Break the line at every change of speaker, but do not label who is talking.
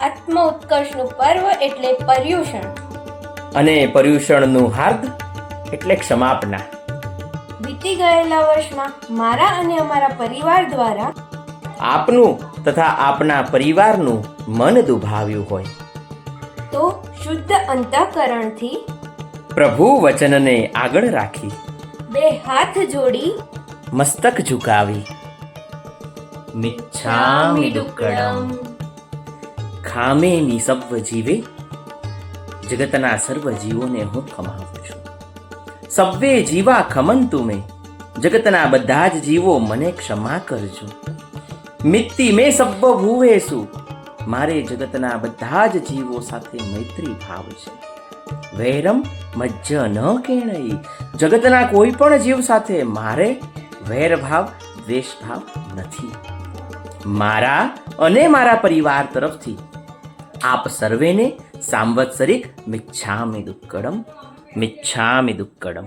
આત્મ ઉત્કર્ષનું પર્વ એટલે પર્યુષણ.
અને પર્યુષણનું હાર્દ એટલે ક્ષમાપના.
વીતી ગયેલા વર્ષમાં મારા અને અમારા પરિવાર દ્વારા
આપનું તથા આપના પરિવારનું મન દુભાવ્યું હોય.
તો શુદ્ધ અંતઃકરણથી
પ્રભુ વચનને આગળ રાખી.
બે હાથ જોડી
મસ્તક ઝુકાવી. મિચ્છામિ દુક્કડમ ખામે નિસબ્વ જીવે, જગતના સર્વ જીવોને હું ખમાવું છું. સવ્વે જીવા ખમંતુ મેં, જગતના બધા જ જીવો મને ક્ષમા કરજો. મિત્તિ મેં સબ્બ ભૂવેશું મારે જગતના બધા જ જીવો સાથે મૈત્રી ભાવ છે. વૈરમ મજ્જ ન કેણઈ, જગતના કોઈ પણ જીવ સાથે મારે વૈરભાવ, દ્વેષભાવ નથી. મારા અને મારા પરિવાર તરફથી આપ સર્વેને સાંવત્સરિક મિચ્છામિ દુક્કડમ મિચ્છામિ દુક્કડમ